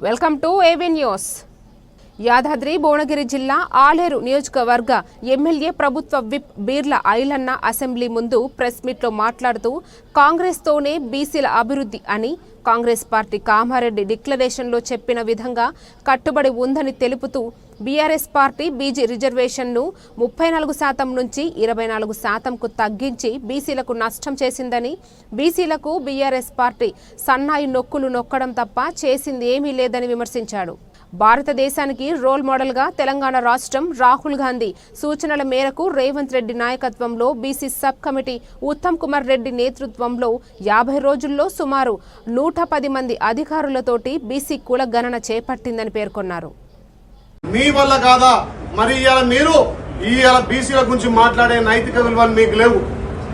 Welcome to AV news Yadadri Bhuvanagiri జిల్లా ఆలేరు నియోజకవర్గ MLA ప్రభుత్వ విప్ బీర్ల ఐలన్న అసెంబ్లీ ముందు ప్రెస్ మీట్లో మాట్లాడుతూ కాంగ్రెస్తోనే బీసీల అభివృద్ధి అని కాంగ్రెస్ పార్టీ కామారెడ్డి డిక్లరేషన్లో చెప్పిన విధంగా కట్టుబడి ఉందని తెలుపుతూ బీఆర్ఎస్ పార్టీ బీజీ రిజర్వేషన్ను ముప్పై నాలుగు శాతం నుంచి ఇరవై నాలుగు శాతంకు తగ్గించి బీసీలకు నష్టం చేసిందని బీసీలకు బీఆర్ఎస్ పార్టీ సన్నాయి నొక్కులు నొక్కడం తప్ప చేసింది ఏమీ లేదని విమర్శించాడు. భారతదేశానికి రోల్ మోడల్గా తెలంగాణ రాష్ట్రం రాహుల్ గాంధీ సూచనల మేరకు రేవంత్ రెడ్డి నాయకత్వంలో BC sub committee Uttam Kumar Reddy నేతృత్వంలో యాభై రోజుల్లో సుమారు నూట పది మంది అధికారులతోటి బీసీ కుల గణన చేపట్టిందని పేర్కొన్నారు. మీ వల్ల కాదా? మరి ఇవాళ మీరు ఇవాళ బీసీల గురించి మాట్లాడే నైతిక విలువలు మీకు లేవు.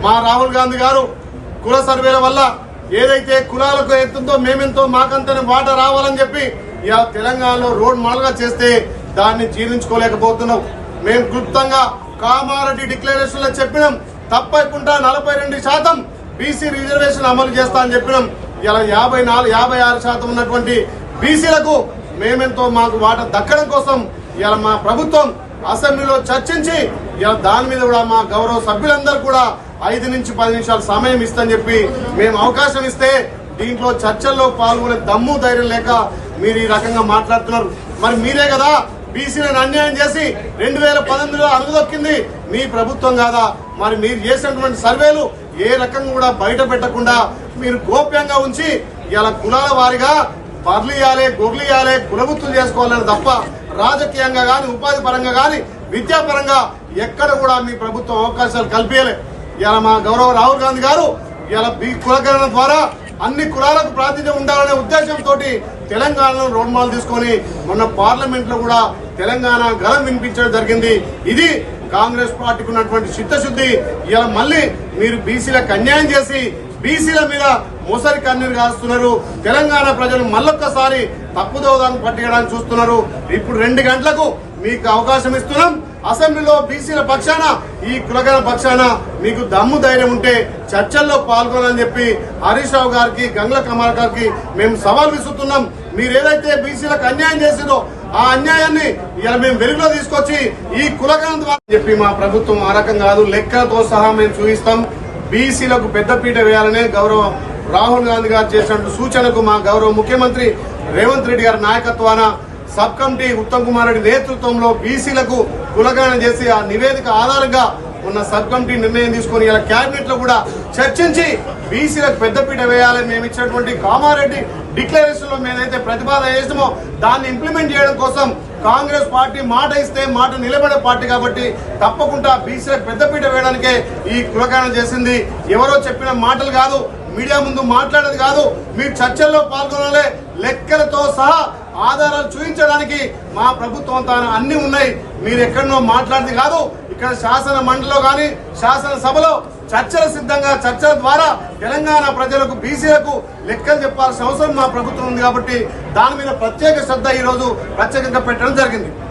మా రాహుల్ గాంధీ గారు కుల సర్వేల వల్ల ఏదైతే కులాలకు ఎంతుందో మేమెంతో మాకంతనే వాట రావాలని చెప్పి ఇవాళ తెలంగాణలో రోడ్ మోడల్గా చేస్తే దాన్ని జీర్ణించుకోలేకపోతున్నాం మేము క్లుప్తంగా కామారెడ్డి డిక్లరేషన్లో చెప్పినాం తప్పకుండా నలభై రెండు శాతం బీసీ రిజర్వేషన్ అమలు చేస్తా అని చెప్పినాం. ఇలా యాభై నాలుగు యాభై ఆరు శాతం ఉన్నటువంటి బీసీలకు మేమెంతో మాకు వాట దక్కడం కోసం ఇలా మా ప్రభుత్వం అసెంబ్లీలో చర్చించి ఇలా దాని మీద కూడా మా గౌరవ సభ్యులందరూ కూడా ఐదు నుంచి పది నిమిషాలు సమయం ఇస్తని చెప్పి మేము అవకాశం ఇస్తే దీంట్లో చర్చల్లో పాల్గొనే దమ్ము ధైర్యం లేక మీరు ఈ రకంగా మాట్లాడుతున్నారు. మరి మీరే కదా బీసీలను అన్యాయం చేసి రెండు వేల పద్దెనిమిదిలో అనుదొక్కింది మీ ప్రభుత్వం కాదా? మరి మీరు చేసినటువంటి సర్వేలు ఏ రకంగా కూడా బయట పెట్టకుండా మీరు గోప్యంగా ఉంచి ఇలా కులాల వారిగా పర్లియాలే గొర్లియాలే కులగుత్తులు చేసుకోవాలని తప్ప రాజకీయంగా కానీ ఉపాధి పరంగా కానీ విద్యాపరంగా ఎక్కడ కూడా మీ ప్రభుత్వం అవకాశాలు కల్పించలే. ఇలా మా గౌరవ రాహుల్ గాంధీ గారు ఇలా బీ కులకరణ ద్వారా అన్ని కులాలకు ప్రాతినిధ్యం ఉండాలనే ఉద్దేశంతో తెలంగాణలో రోడ్ మాల్ తీసుకొని మొన్న పార్లమెంట్లో కూడా తెలంగాణ గలం వినిపించడం జరిగింది. ఇది కాంగ్రెస్ పార్టీకి ఉన్నటువంటి చిత్తశుద్ధి. ఇలా మళ్ళీ మీరు బీసీలకు అన్యాయం చేసి బీసీల మీద మోసరి కన్నీరు కాస్తున్నారు. తెలంగాణ ప్రజలు మళ్ళొక్కసారి తప్పుదోదాన్ని పట్టియడానికి చూస్తున్నారు. ఇప్పుడు రెండు గంటలకు మీకు అవకాశం ఇస్తున్నాం. అసెంబ్లీలో బీసీల పక్షాన ఈ కులగల పక్షాన మీకు దమ్ము ధైర్యం ఉంటే చర్చల్లో పాల్గొనాలని చెప్పి హరీష్ రావు గారికి గంగ్ల కమల్ గారికి మేము సవాల్ విసురుతున్నాం. మీరు ఏదైతే బీసీలకు అన్యాయం చేసిందో ఆ అన్యాయాన్ని ఇలా మేము వెలుగులో తీసుకొచ్చి ఈ కులగన ద్వారా చెప్పి మా ప్రభుత్వం ఆ రకం కాదు లెక్కలతో సహా మేము చూపిస్తాం. బీసీలకు పెద్దపీట వేయాలనే గౌరవ రాహుల్ గాంధీ గారు చేసినట్టు సూచనకు మా గౌరవ ముఖ్యమంత్రి రేవంత్ రెడ్డి గారి నాయకత్వాన సబ్ కమిటీ ఉత్తమ్ కుమార్ రెడ్డి నేతృత్వంలో బీసీలకు కులగణన చేసి ఆ నివేదిక ఆధారంగా ఉన్న సబ్ కమిటీ నిర్ణయం తీసుకొని ఇలా క్యాబినెట్లో కూడా చర్చించి బీసీలకు పెద్దపీట వేయాలని మేము ఇచ్చినటువంటి కామారెడ్డి డిక్లరేషన్లో మేమైతే ప్రతిపాదన చేసినామో దాన్ని ఇంప్లిమెంట్ చేయడం కోసం కాంగ్రెస్ పార్టీ మాట ఇస్తే మాట నిలబడే పార్టీ కాబట్టి తప్పకుండా బీసీలకు పెద్దపీట వేయడానికే ఈ కులగణన చేసింది. ఎవరో చెప్పిన మాటలు కాదు మీడియా ముందు మాట్లాడేది కాదు మీరు చర్చల్లో పాల్గొనాలే లెక్కలతో సహా ఆధారాలు చూపించడానికి మా ప్రభుత్వం తాను అన్ని ఉన్నాయి. మీరు ఎక్కడనో మాట్లాడేది కాదు ఇక్కడ శాసన మండలిలో కానీ శాసనసభలో చర్చల సిద్ధంగా చర్చల ద్వారా తెలంగాణ ప్రజలకు బీసీలకు లెక్కలు చెప్పాల్సిన అవసరం మా ప్రభుత్వం ఉంది కాబట్టి దాని మీద ప్రత్యేక శ్రద్ధ ఈ రోజు ప్రత్యేకంగా పెట్టడం జరిగింది.